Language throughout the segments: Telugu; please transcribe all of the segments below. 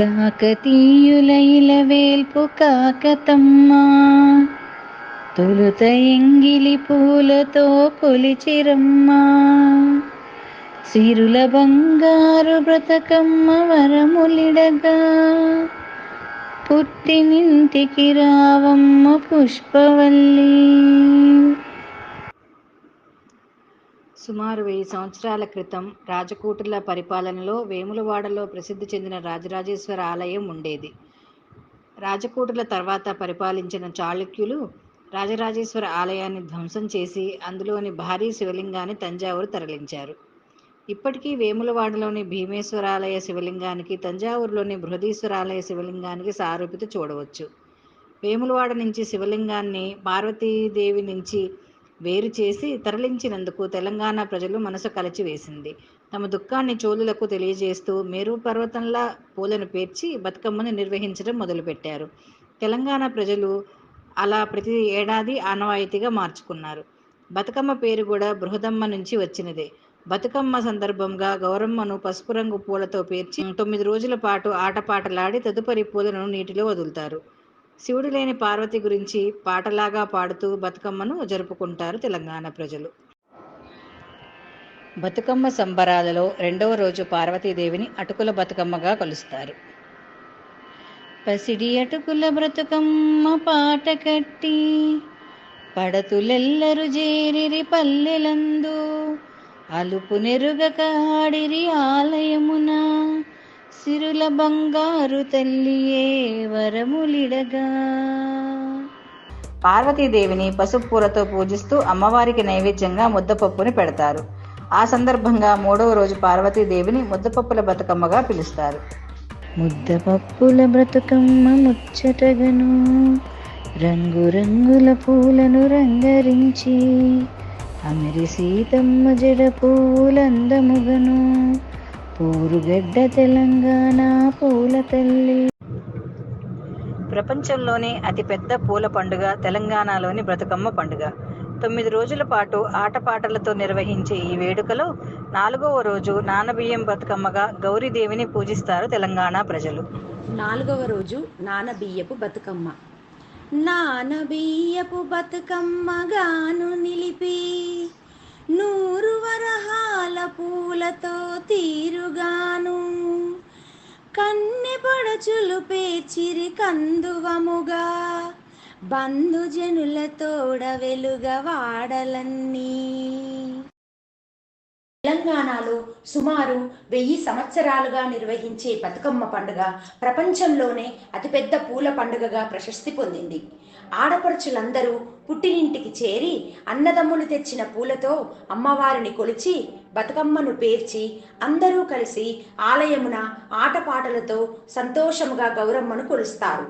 కాకతీయుల ఇలవేల్పు కాకతమ్మ. తొలుత ఎంగిలి పూలతో కొలిచిరమ్మ సిరుల బంగారు బ్రతకమ్మ వరములిడగా. పుట్టినింటికి రావమ్మ పుష్పవల్లి. సుమారు వెయ్యి సంవత్సరాల క్రితం రాజకూటుల పరిపాలనలో వేములవాడలో ప్రసిద్ధి చెందిన రాజరాజేశ్వర ఆలయం ఉండేది. రాజకూటుల తర్వాత పరిపాలించిన చాళుక్యులు రాజరాజేశ్వర ఆలయాన్ని ధ్వంసం చేసి అందులోని భారీ శివలింగాన్ని తంజావూరు తరలించారు. ఇప్పటికీ వేములవాడలోని భీమేశ్వరాలయ శివలింగానికి తంజావూరులోని బృహదీశ్వరాలయ శివలింగానికి సారూప్యత చూడవచ్చు. వేములవాడ నుంచి శివలింగాన్ని పార్వతీదేవి నుంచి వేరు చేసి తరలించినందుకు తెలంగాణ ప్రజలు మనసు కలిచివేసింది తమ దుఃఖాన్ని చోళులకు తెలియజేస్తూ మేరు పర్వతంలా పూలను పేర్చి బతుకమ్మను నిర్వహించడం మొదలుపెట్టారు. తెలంగాణ ప్రజలు అలా ప్రతి ఏడాది ఆనవాయితీగా మార్చుకున్నారు. బతుకమ్మ పేరు కూడా బృహదమ్మ నుంచి వచ్చినదే. బతుకమ్మ సందర్భంగా గౌరమ్మను పసుపు రంగు పూలతో పేర్చి తొమ్మిది రోజుల పాటు ఆటపాటలాడి తదుపరి పూలను నీటిలో వదులుతారు. శివుడు లేని పార్వతి గురించి పాటలాగా పాడుతూ బతుకమ్మను జరుపుకుంటారు తెలంగాణ ప్రజలు. బతుకమ్మ సంబరాలలో రెండవ రోజు పార్వతీదేవిని అటుకుల బతుకమ్మగా కొలుస్తారు. పసిడి అటుకుల బ్రతుకమ్మ పాట కట్టి పడతులెల్లరు జేరిరి పల్లెలందు అలుపు నెరుగక ఆడిరి ఆలయమున సిరుల బంగారు తల్లియే వరములిడగా. పార్వతీదేవిని పసుపు పూలతో పూజిస్తూ అమ్మవారికి నైవేద్యంగా ముద్దపప్పుని పెడతారు. ఆ సందర్భంగా మూడవ రోజు పార్వతీదేవిని ముద్దపప్పుల బతుకమ్మగా పిలుస్తారు. ముద్దపప్పుల బ్రతుకమ్మ ముచ్చటగను రంగురంగుల పూలను రంగరించి అమిరి సీతమ్మ జడ పూలందముగను పూరుగడ్డ తెలంగాణ పూల తల్లి. ప్రపంచంలోనే అతిపెద్ద పూల పండుగ తెలంగాణలోని బ్రతుకమ్మ పండుగ. తొమ్మిది రోజుల పాటు ఆటపాటలతో నిర్వహించే ఈ వేడుకలో నాలుగవ రోజు నానబియ్యం బతుకమ్మగా గౌరీదేవిని పూజిస్తారు తెలంగాణ ప్రజలు. నాలుగవ రోజు నానబియ్యపు బతుకమ్మ. నానబియ్యపు బతుకమ్మగాను నిలిపి నూరు వరహాల పూలతో తీరుగాను. కన్నె పడచులు పేచిరి కందువముగా. బంధుజనుల తోడ వెలుగ వాడలన్నీ. తెలంగాణలో సుమారు వెయ్యి సంవత్సరాలుగా నిర్వహించే బతుకమ్మ పండుగ ప్రపంచంలోనే అతిపెద్ద పూల పండుగగా ప్రశస్తి పొందింది. ఆడపడుచులందరూ పుట్టినింటికి చేరి అన్నదమ్ములు తెచ్చిన పూలతో అమ్మవారిని కొలిచి బతుకమ్మను పేర్చి అందరూ కలిసి ఆలయమున ఆటపాటలతో సంతోషముగా గౌరమ్మను కొలుస్తారు.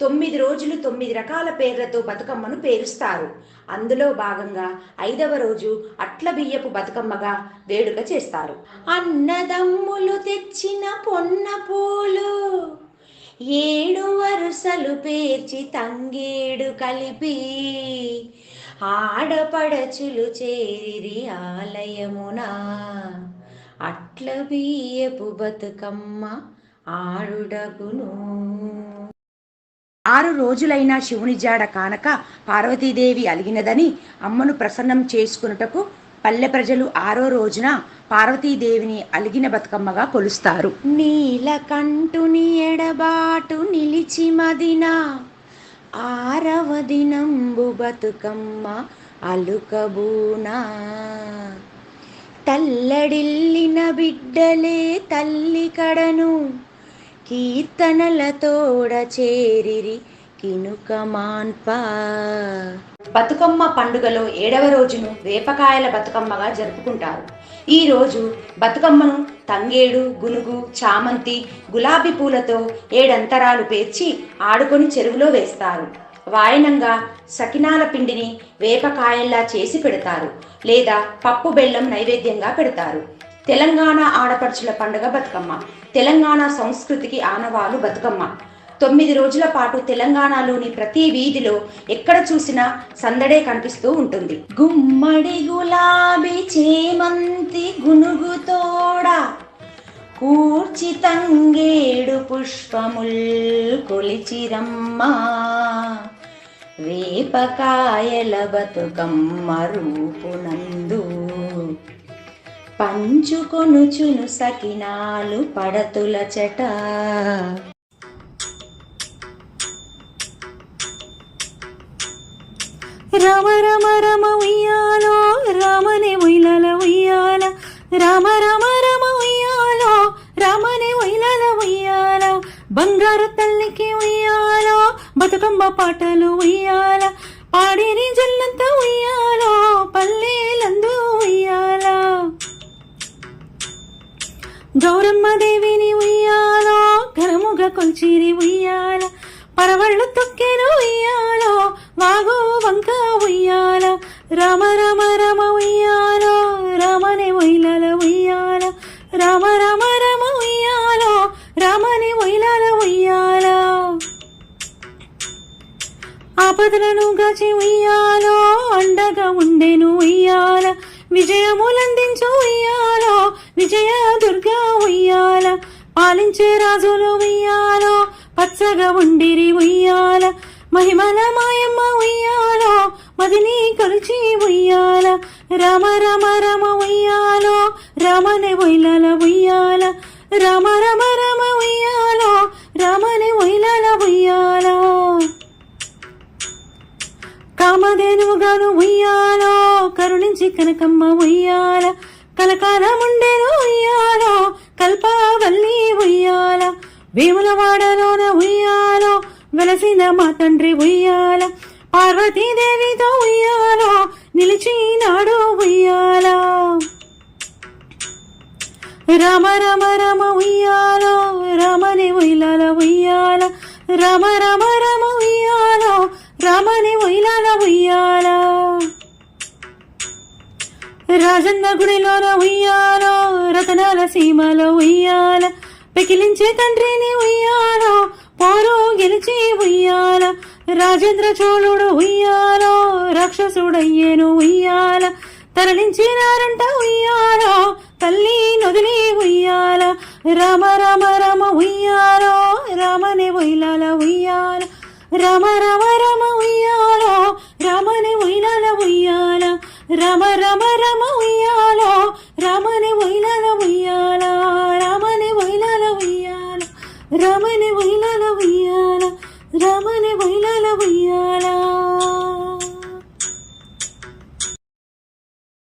తొమ్మిది రోజులు తొమ్మిది రకాల పేర్లతో బతుకమ్మను పేరుస్తారు. అందులో భాగంగా ఐదవ రోజు అట్ల బియ్యపు బతుకమ్మగా వేడుక చేస్తారు. అన్నదమ్ములు తెచ్చిన పొన్న పూలు ఏడు వరుసలు పేర్చి తంగేడు కలిపి ఆడపడచులు చేరి ఆలయమున. అట్ల బియ్యపు బతుకమ్మ ఆడుడగును. ఆరు రోజులైన శివుని జాడ కానక పార్వతీదేవి అలిగినదని అమ్మను ప్రసన్నం చేసుకున్నటకు పల్లె ప్రజలు ఆరో రోజున పార్వతీదేవిని అలిగిన బతుకమ్మగా కొలుస్తారు. నీలకంఠుని ఎడబాటు నిలిచి మదిన ఆరవ దినంబు బతుకమ్మ అలుకబూనా. తల్లడిల్లిన బిడ్డలే తల్లి కడను కీర్తనలతోడ చేరిరి కినుక బతుకమ్మ పండుగలో ఏడవ రోజును వేపకాయల బతుకమ్మగా జరుపుకుంటారు. ఈ రోజు బతుకమ్మను తంగేడు గునుగు చామంతి గులాబీ పూలతో ఏడంతరాలు పేర్చి ఆడుకొని చెరువులో వేస్తారు. వాయనంగా సకినాల పిండిని వేపకాయల్లా చేసి పెడతారు లేదా పప్పు బెల్లం నైవేద్యంగా పెడతారు. తెలంగాణ ఆడపడుచుల పండుగ బతుకమ్మ. తెలంగాణ సంస్కృతికి ఆనవాలు బతుకమ్మ. తొమ్మిది రోజుల పాటు తెలంగాణలోని ప్రతి వీధిలో ఎక్కడ చూసినా సందడే కనిపిస్తూ ఉంటుంది. గుమ్మడి గులాబీ చేమంతి గునుగుతోడ. కూర్చి తంగేడు పుష్పముల్ కొలిచిరమ్మా. వేపకాయల బతుకమ్మ రూపునందు. పంచుకొనుచును సకినాలు పడతుల చెట. రామ రామ రామ ఉయ్యాలో రామనే ఉయ్యాల ఉయ్యాల. రామ రామ రామ ఉయ్యాలో రామనే ఉయ్యాల ఉయ్యాల. బంగారు తల్లికి ఉయ్యాలో బతుకమ్మ పాటలు ఉయ్యాల. పాడిని జల్లంతా ఉయ్యాలో పల్లెలందు ఉయ్యాల. గౌరమ్మ దేవిని ఉయ్యాలో ఘనముగా కొల్చిరి ఉయ్యాల పరవళ్ళు తొక్కెను ఉయ్యాలో వాగు వంక ఉయ్యాల రామ రామ రామ ఉయ్యాలో రామని ఉయ్యాల ఉయ్యాల రామ రామ రామ ఉయ్యాలో రామని ఉయ్యాల ఉయ్యాల. ఆపదలను గచి ఉయ్యాలో అండగా ఉండెను ఉయ్యాల విజయములందించు ఉయ్యాల. విజయ దుర్గా ఉయ్యాల పాలించే రాజులు ఉయ్యాలో పచ్చగా ఉండిరి ఉయ్యాల మహిమల మాయమ్మ ఉయ్యాలో మదిని కొలిచి ఉయ్యాల రామ రామ రామ ఉయ్యాలో రామనే ఒయ్యాల ఉయ్యాల రామ రామ రామ ఉయ్యాలో రామనే ఒయ్యాల ఉయ్యాల. కామధేనుగాను ఉయ్యాలో కరుణించి కనకమ్మ ఉయ్యాల కలకాలము వల్లి ఉయ్యాల వేములవాడలోన ఉయ్యాలో? వెలసిన మా తండ్రి ఉయ్యాల? పార్వతీదేవితో ఉయ్యాలో? నిలిచినాడు ఉయ్యాల? రామ రామ రామ ఉయ్యాలో? రామని ఉయ్యాల ఉయ్యాల? రామ రామ రామ ఉయ్యాలో? రామని ఉయ్యాల ఉయ్యాల? రాజన్న గుడిలోన ఉయ్యాలో? రతనాల సీమలో ఉయ్యాల. పెకిలించే తండ్రిని ఉయ్యాలో. పోరు గెలిచి ఉయ్యాల. రాజేంద్ర చోళుడు ఉయ్యాలో. రాక్షసుడయ్యేను ఉయ్యాల. తరలించినారంట ఉయ్యాల.